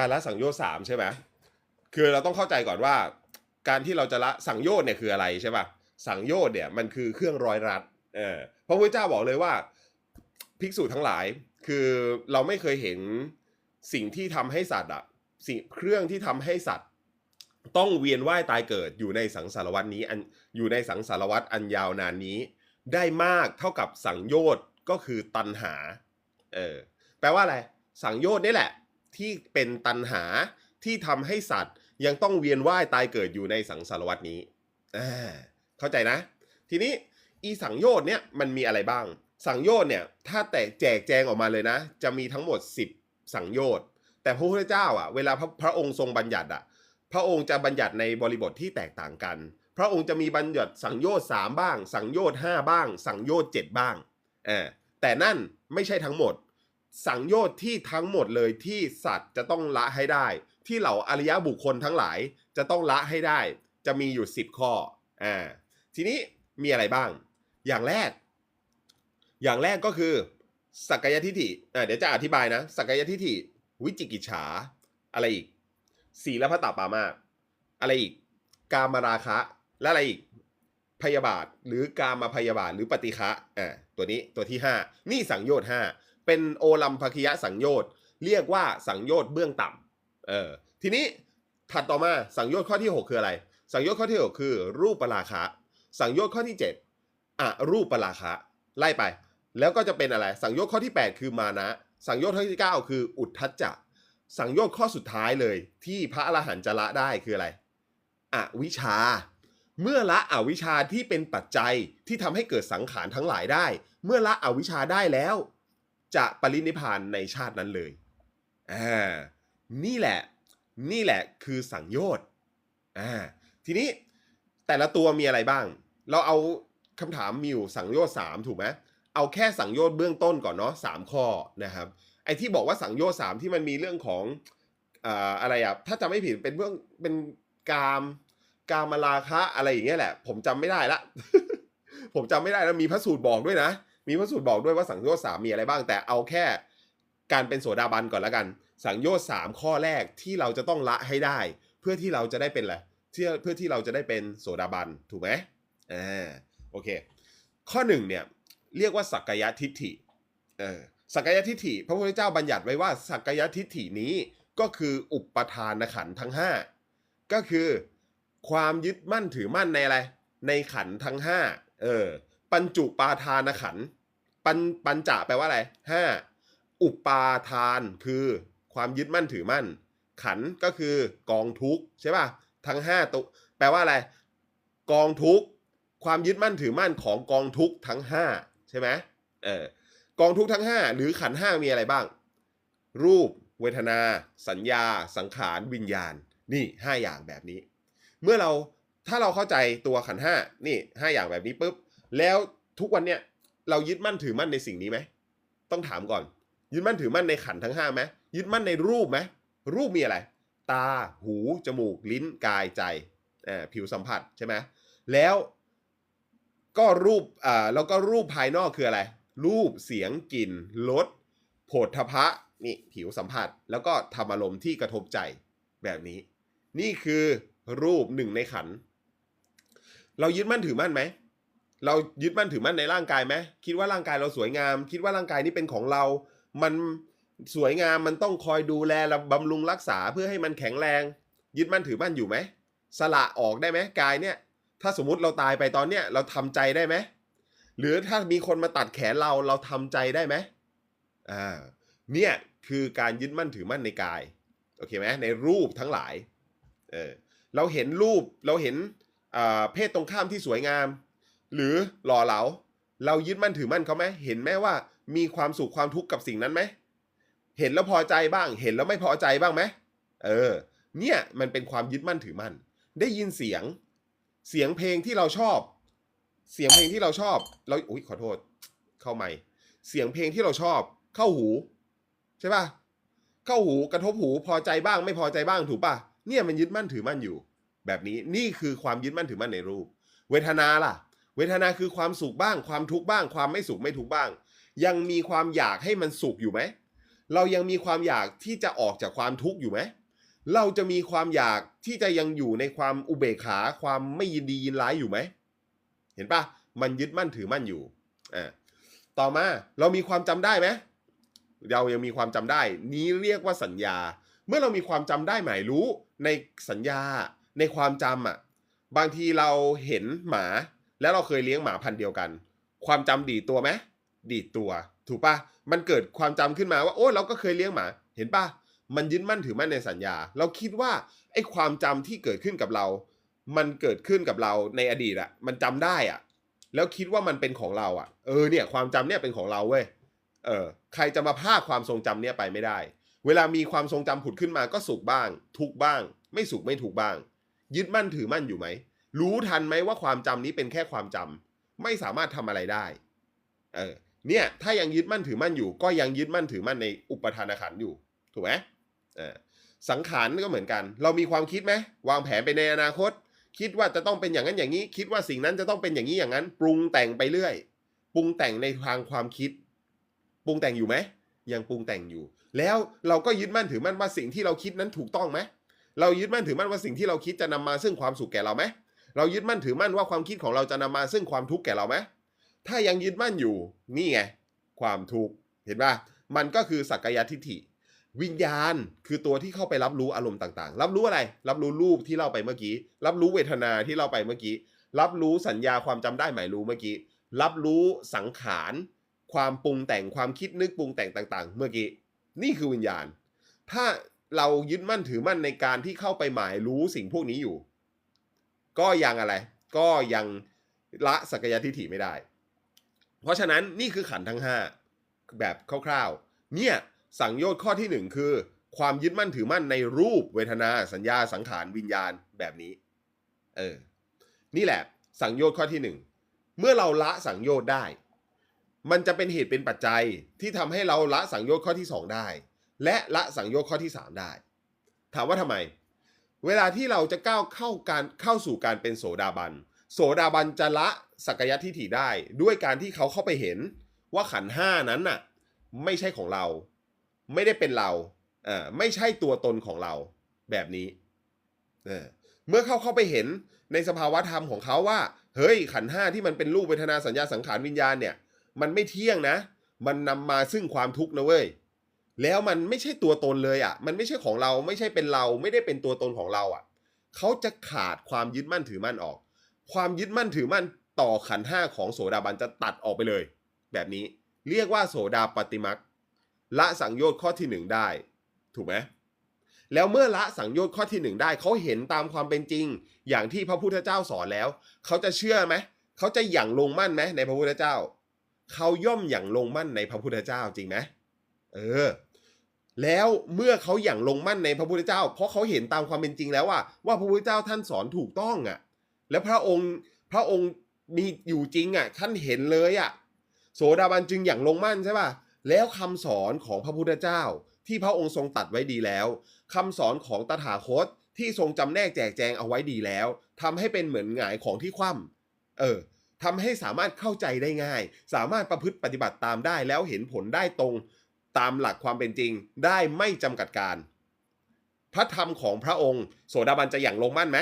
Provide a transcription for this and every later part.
การละสังโยชน์สามใช่ไหมคือเราต้องเข้าใจก่อนว่า การที่เราจะละสังโยชน์เนี่ยคืออะไรใช่ป่ะสังโยชน์เนี่ยมันคือเครื่องร้อยรัดเออพระพุทธเจ้าบอกเลยว่าภิกษุทั้งหลายคือเราไม่เคยเห็นสิ่งที่ทำให้สัตว์อะสิ่งเครื่องที่ทำให้สัตว์ ต้องเวียนว่ายตายเกิดอยู่ในสังสารวัตนี้อันอยู่ในสังสารวัตอันยาวนานนี้ ได้มากเท่ากับสังโยชน์ก็คือตัณหาเออแปลว่าอะไร สังโยชน์นี่แหละ ที่เป็นตัณหาที่ทำให้สัตว์ยังต้องเวียนว่ายตายเกิดอยู่ในสังสารวัตนี้อ่าเข้าใจนะ ทีนี้อีสังโยชน์เนี่ยมันมีอะไรบ้าง สังโยชน์เนี่ยถ้าแต่แจกแจงออกมาเลยนะ จะมีทั้งหมด 10 สังโยชน์แต่พระพุทธเจ้าอะเวลาพระพระองค์ทรงบัญญัติอะพระองค์จะบัญญัติในบริบทที่แตกต่างกัน พระองค์จะมีบัญญัติสังโยชน์สามบ้าง สังโยชน์ห้าบ้าง สังโยชน์เจ็ดบ้างเออแต่นั่นไม่ใช่ทั้งหมด สังโยชน์ที่ทั้งหมดเลยที่สัตว์จะต้องละให้ได้ ที่เหล่าอริยบุคคลทั้งหลายจะต้องละให้ได้ จะมีอยู่ 10 ข้ออ่าทีนี้มีอะไรบ้าง อย่างแรก อย่างแรกก็คือ สักกายทิฏฐิอ่าเดี๋ยวจะอธิบายนะ สักกายทิฏฐิ วิจิกิจฉา อะไรอีก ศีลพัตตปามาอะไรอีก กามราคะ และอะไรอีก พยาบาท หรือกามาพยาบาท หรือปฏิฆะอ่าตัวนี้ตัวที่ 5 นี่สังโยชน์5 เป็นโอลัมภคิยะสังโยชน์เรียกว่าสังโยชน์เบื้องต่ำเออทีนี้ถัดต่อมาสังโยชน์ข้อที่ 6 คืออะไร สังโยชน์ข้อที่ 6 คือ รูปปราคะ สังโยชน์ข้อที่ 7อะรูปปราคะ ไล่ไป แล้วก็จะเป็นอะไร สังโยชน์ข้อที่ 8 คือมานะ สังโยชน์ข้อที่ 9 คืออุทธัจจะสังโยชน์ข้อสุดท้ายเลย ที่พระอรหันต์จะละได้คืออะไรอวิชา เมื่อละอวิชาที่เป็นปัจจัยที่ทำให้เกิดสังขารทั้งหลายได้ เมื่อละอวิชาได้แล้ว จะปรินิพานในชาตินั้นเลยอ่านี่แหละ นี่แหละคือสังโยชน์อ่าทีนี้แต่ละตัวมีอะไรบ้าง เราเอาคำถามมีอยู่สังโยชน์สามถูกไหมเอาแค่สังโยชน์เบื้องต้นก่อนเนาะสามข้อนะครับ ไอ้ที่บอกว่าสังโยชน์สามที่มันมีเรื่องของอ่าอะไรอะถ้าจำไม่ผิดเป็นเรื่องเป็นกามกามราคะอะไรอย่างเงี้ยแหละ ผมจำไม่ได้ละ ผมจำไม่ได้แล้วมีพระสูตรบอกด้วยนะ มีพระสูตรบอกด้วยว่าสังโยชน์สามมีอะไรบ้าง แต่เอาแค่การเป็นโสดาบันก่อนล้วกัน สังโยชน์สามข้อแรกที่เราจะต้องละให้ได้ เพื่อที่เราจะได้เป็นอะไรเพื่อเพื่อที่เราจะได้เป็นโสดาบันถูกไหมอ่าโอเค ข้อหนึ่งเนี่ยเรียกว่าสักกายทิฏฐิเออสักกายทิฏฐิ พระพุทธเจ้าบัญญัติไว้ว่าสักกายทิฏฐินี้ก็คืออุปทานขันธ์ทั้ง 5 ก็คือความยึดมั่นถือมั่นในอะไรในขันธ์ทั้ง5เออ ปัญจุปาทานขันปัญปัญจะแปลว่าอะไรห้าอุปาทานคือความยึดมั่นถือมั่น ขันก็คือกองทุกใช่ป่ะทั้ง5ตัวแปลว่าอะไร กองทุกความยึดมั่นถือมั่นของกองทุกทั้ง5ใช่ไหมเออกองทุกทั้ง5หรือขันห้ามีอะไรบ้าง รูป เวทนา สัญญา สังขาร วิญญาณ นี่5อย่างแบบนี้ เมื่อเราถ้าเราเข้าใจตัวขันห้านี่5อย่างแบบนี้ปุ๊บ แล้วทุกวันเนี่ยเรายึดมั่นถือมั่นในสิ่งนี้ไหมต้องถามก่อน ยึดมั่นถือมั่นในขันทั้ง5ไหมยึดมั่นในรูปไหมรูปมีอะไร ตาหูจมูกลิ้นกายใจอ่อผิวสัมผัสใช่ไหมแล้วก็รูปอ่าแล้วก็รูปภายนอกคืออะไร รูปเสียงกลิ่นรสโผฏฐพะนี่ผิวสัมผัส แล้วก็ธรรมอารมณ์ที่กระทบใจแบบนี้ นี่คือรูปหนึ่งในขัน เรายึดมั่นถือมั่นไหม เรายึดมั่นถือมั่นในร่างกายไหมคิดว่าร่างกายเราสวยงาม คิดว่าร่างกายนี้เป็นของเรา มันสวยงามมันต้องคอยดูแลและบำรุงรักษาเพื่อให้มันแข็งแรง ยึดมั่นถือมั่นอยู่ไหมสละออกได้ไหมกายเนี่ย ถ้าสมมติเราตายไปตอนเนี้ยเราทำใจได้ไหมหรือถ้ามีคนมาตัดแขนเราเราทำใจได้ไหมอ่าเนี่ยคือการยึดมั่นถือมั่นในกายโอเคไหมในรูปทั้งหลายเออเราเห็นรูปเราเห็นอ่าเพศตรงข้ามที่สวยงาม หรือหล่อเหลา เรายึดมั่นถือมั่นเขาไหมเห็นไหมว่ามีความสุขความทุกข์กับสิ่งนั้นไหมเห็นแล้วพอใจบ้าง เห็นแล้วไม่พอใจบ้างไหมเออ เนี่ยมันเป็นความยึดมั่นถือมั่น ได้ยินเสียง เสียงเพลงที่เราชอบ เสียงเพลงที่เราชอบ เราอุ้ยขอโทษ เข้าไม่ เสียงเพลงที่เราชอบ เข้าหู ใช่ป่ะ เข้าหูกระทบหูพอใจบ้าง ไม่พอใจบ้างถูกป่ะ เนี่ยมันยึดมั่นถือมั่นอยู่ แบบนี้นี่คือความยึดมั่นถือมั่นในรูป เวทนาล่ะ เวทนาคือความสุขบ้าง ความทุกข์บ้าง ความไม่สุขไม่ทุกข์บ้าง ยังมีความอยากให้มันสุขอยู่ไหม เรายังมีความอยากที่จะออกจากความทุกข์อยู่ไหม เราจะมีความอยากที่จะยังอยู่ในความอุเบกขา ความไม่ยินดียินร้ายอยู่ไหม เห็นปะมันยึดมั่นถือมั่นอยู่อ่าต่อมาเรามีความจำได้ไหมเรายังมีความจำได้ นี้เรียกว่าสัญญา เมื่อเรามีความจำได้หมายรู้ในสัญญาในความจำอะ บางทีเราเห็นหมา แล้วเราเคยเลี้ยงหมาพันธุ์เดียวกัน ความจำดีตัวไหมดีตัว ถูกปะมันเกิดความจำขึ้นมาว่า โอ้เราก็เคยเลี้ยงหมา เห็นปะมันยึดมั่นถือมั่นในสัญญา เราคิดว่าไอ้ความจำที่เกิดขึ้นกับเรา มันเกิดขึ้นกับเราในอดีตอะมันจำได้อะแล้วคิดว่ามันเป็นของเราอะเออเนี่ยความจำเนี่ยเป็นของเราเว้ยเออใครจะมาพาความทรงจำเนี่ยไปไม่ได้ เวลามีความทรงจำผุดขึ้นมาก็สุขบ้าง ทุกบ้าง ไม่สุขไม่ถูกบ้าง ยึดมั่นถือมั่นอยู่ไหม รู้ทันไหมว่าความจำนี้เป็นแค่ความจำไม่สามารถทำอะไรได้ เออ เนี่ย ถ้ายังยึดมั่นถือมั่นอยู่ ก็ยังยึดมั่นถือมั่นในอุปทานขันอยู่ ถูกไหมเออสังขารก็เหมือนกัน เรามีความคิดไหมวางแผนไปในอนาคต คิดว่าจะต้องเป็นอย่างนั้นอย่างนี้ คิดว่าสิ่งนั้นจะต้องเป็นอย่างนี้อย่างนั้น ปรุงแต่งไปเรื่อย ปรุงแต่งในทางความคิด ปรุงแต่งอยู่ไหมยังปรุงแต่งอยู่ แล้วเราก็ยึดมั่นถือมั่นว่าสิ่งที่เราคิดนั้นถูกต้องไหมเรายึดมั่นถือมั่นว่าสิ่งที่เราคิดจะนำมาซึ่งความสุขแก่เราไหม เรายึดมั่นถือมั่นว่าความคิดของเราจะนำมาซึ่งความทุกข์แก่เราไหมถ้ายังยึดมั่นอยู่นี่ไงความทุกข์เห็นป่ะมันก็คือสักกายทิฏฐิ วิญญาณคือตัวที่เข้าไปรับรู้อารมณ์ต่างๆ รับรู้อะไร รับรู้รูปที่เล่าไปเมื่อกี้ รับรู้เวทนาที่เล่าไปเมื่อกี้ รับรู้สัญญาความจำได้หมายรู้เมื่อกี้ รับรู้สังขารความปรุงแต่งความคิดนึกปรุงแต่งต่าง ๆ เมื่อกี้ นี่คือวิญญาณ ถ้าเรายึดมั่นถือมั่นในการที่เข้าไปหมายรู้สิ่งพวกนี้อยู่ ก็ยังอะไร ก็ยังละสักยทิฏฐิไม่ได้ เพราะฉะนั้นนี่คือขันทั้ง 5 แบบคร่าวๆ เนี่ยสังโยชน์ข้อที่ 1 คือ ความยึดมั่นถือมั่นในรูปเวทนา สัญญาสังขารวิญญาณแบบนี้ เออ นี่แหละ สังโยชน์ข้อที่ 1 เมื่อเราละสังโยชน์ได้ มันจะเป็นเหตุเป็นปัจจัยที่ทำให้เราละสังโยชน์ข้อที่ 2 ได้ และละสังโยชน์ข้อที่ 3 ได้ ถามว่าทำไม เวลาที่เราจะก้าวเข้าการเข้าสู่การเป็นโสดาบัน โสดาบันจะละสักกายทิฏฐิได้ ด้วยการที่เขาเข้าไปเห็นว่าขันห้านั้นน่ะ ไม่ใช่ของเรา ไม่ได้เป็นเราเอ่อไม่ใช่ตัวตนของเราแบบนี้เออเมื่อเขาเข้าไปเห็นในสภาวะธรรมของเขาว่า เฮ้ยขันห้าที่มันเป็นรูปเวทนาสัญญาสังขารวิญญาณเนี่ย มันไม่เที่ยงนะ มันนำมาซึ่งความทุกข์นะเว้ย แล้วมันไม่ใช่ตัวตนเลยอะ มันไม่ใช่ของเราไม่ใช่เป็นเราไม่ได้เป็นตัวตนของเราอะเขาจะขาดความยึดมั่นถือมั่นออก ความยึดมั่นถือมั่นต่อขันห้าของโสดาบันจะตัดออกไปเลย แบบนี้เรียกว่าโสดาปฏิมักละสังโยชน์ข้อที่หนึ่งได้ ถูกไหมแล้วเมื่อละสังโยชน์ข้อที่หนึ่งได้เขาเห็นตามความเป็นจริง อย่างที่พระพุทธเจ้าสอนแล้วเขาจะเชื่อไหมเขาจะหยั่งลงมั่นไหมในพระพุทธเจ้าเขาย่อมหยั่งลงมั่นในพระพุทธเจ้าจริงไหมเออ แล้วเมื่อเขาหยั่งลงมั่นในพระพุทธเจ้า เพราะเขาเห็นตามความเป็นจริงแล้วว่าว่าพระพุทธเจ้าท่านสอนถูกต้องอะ แล้วพระองค์พระองค์มีอยู่จริงอะท่านเห็นเลยอะ โสดาบันจึงอย่างลงมั่นใช่ป่ะแล้วคำสอนของพระพุทธเจ้า ที่พระองค์ทรงตัดไว้ดีแล้วคำสอนของตถาคตที่ทรงจำแนกแจกแจงเอาไว้ดีแล้วทำให้เป็นเหมือนหงายของที่คว่ำเออทำให้สามารถเข้าใจได้ง่าย สามารถประพฤติปฏิบัติตามได้แล้วเห็นผลได้ตรง ตามหลักความเป็นจริงได้ไม่จำกัดการ พระธรรมของพระองค์ โสดาบันจะอย่างลงมั่นไหม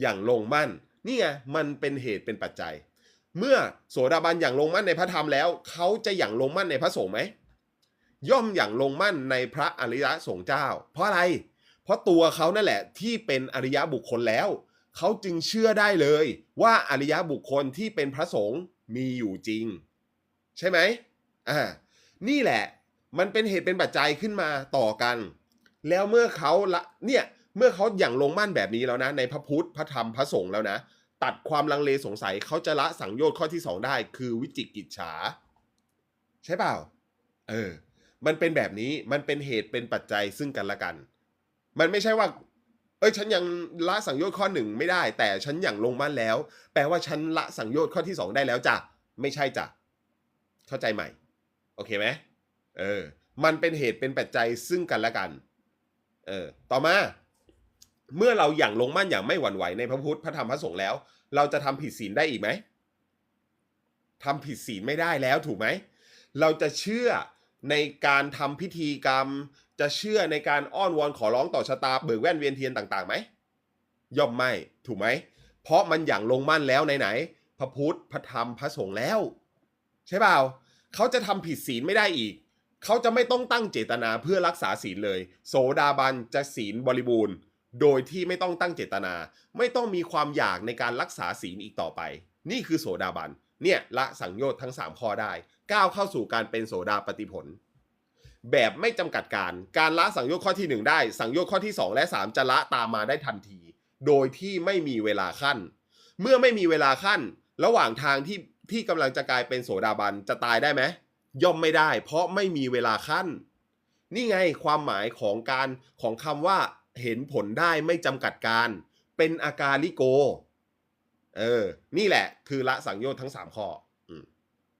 อย่างลงมั่นนี่ไงมันเป็นเหตุเป็นปัจจัย เมื่อโสดาบันอย่างลงมั่นในพระธรรมแล้ว เขาจะอย่างลงมั่นในพระสงฆ์ไหมย่อมอย่างลงมั่นในพระอริยสงฆ์เจ้า เพราะอะไร เพราะตัวเขานั่นแหละที่เป็นอริยบุคคลแล้ว เขาจึงเชื่อได้เลย ว่าอริยบุคคลที่เป็นพระสงฆ์มีอยู่จริง ใช่ไหมอ่านี่แหละ มันเป็นเหตุเป็นปัจจัยขึ้นมาต่อกัน แล้วเมื่อเขาละเนี่ยเมื่อเขาอย่างลงมั่นแบบนี้แล้วนะ ในพระพุทธพระธรรมพระสงฆ์แล้วนะ ตัดความลังเลสงสัยเขาจะละสังโยชน์ข้อที่สองได้ คือวิจิกิจฉา ใช่เปล่า เออ มันเป็นแบบนี้มันเป็นเหตุเป็นปัจจัยซึ่งกันและกัน มันไม่ใช่ว่า เอ้ยฉันยังละสังโยชน์ข้อหนึ่งไม่ได้ แต่ฉันอย่างลงมั่นแล้ว แปลว่าฉันละสังโยชน์ข้อที่สองได้แล้วจ้ะไม่ใช่จ้ะเข้าใจใหม่ โอเคไหม เออ มันเป็นเหตุเป็นปัจจัยซึ่งกันและกัน เออ ต่อมา เมื่อเราอย่างลงมั่นอย่างไม่หวั่นไหวในพระพุทธพระธรรมพระสงฆ์แล้ว เราจะทำผิดศีลได้อีกไหมทำผิดศีลไม่ได้แล้วถูกไหม เราจะเชื่อในการทำพิธีกรรม จะเชื่อในการอ้อนวอนขอร้องต่อชะตาเบิกแว่นเวียนเทียนต่างๆไหมย่อมไม่ถูกไหม เพราะมันอย่างลงมั่นแล้วไหนๆพระพุทธพระธรรมพระสงฆ์แล้ว ใช่เปล่าเขาจะทำผิดศีลไม่ได้อีก เขาจะไม่ต้องตั้งเจตนาเพื่อรักษาศีลเลย โสดาบันจะศีลบริบูรณ์ โดยที่ไม่ต้องตั้งเจตนา ไม่ต้องมีความอยากในการรักษาศีลอีกต่อไป นี่คือโสดาบันเนี่ยละสังโยชน์ทั้ง 3 ข้อได้ก้าวเข้าสู่การเป็นโสดาปฏิผล แบบไม่จำกัดการ การละสังโยชน์ข้อที่ 1 ได้ สังโยชน์ข้อที่ 2 และ 3 จะละตามมาได้ทันที โดยที่ไม่มีเวลาขั้น เมื่อไม่มีเวลาขั้น ระหว่างทางที่ที่กำลังจะกลายเป็นโสดาบันจะตายได้ไหม ย่อมไม่ได้ เพราะไม่มีเวลาขั้น นี่ไงความหมายของการของคำว่าเห็นผลได้ไม่จำกัดการ เป็นอาการลิโก เออ นี่แหละคือละสังโยชน์ทั้ง 3 ข้อ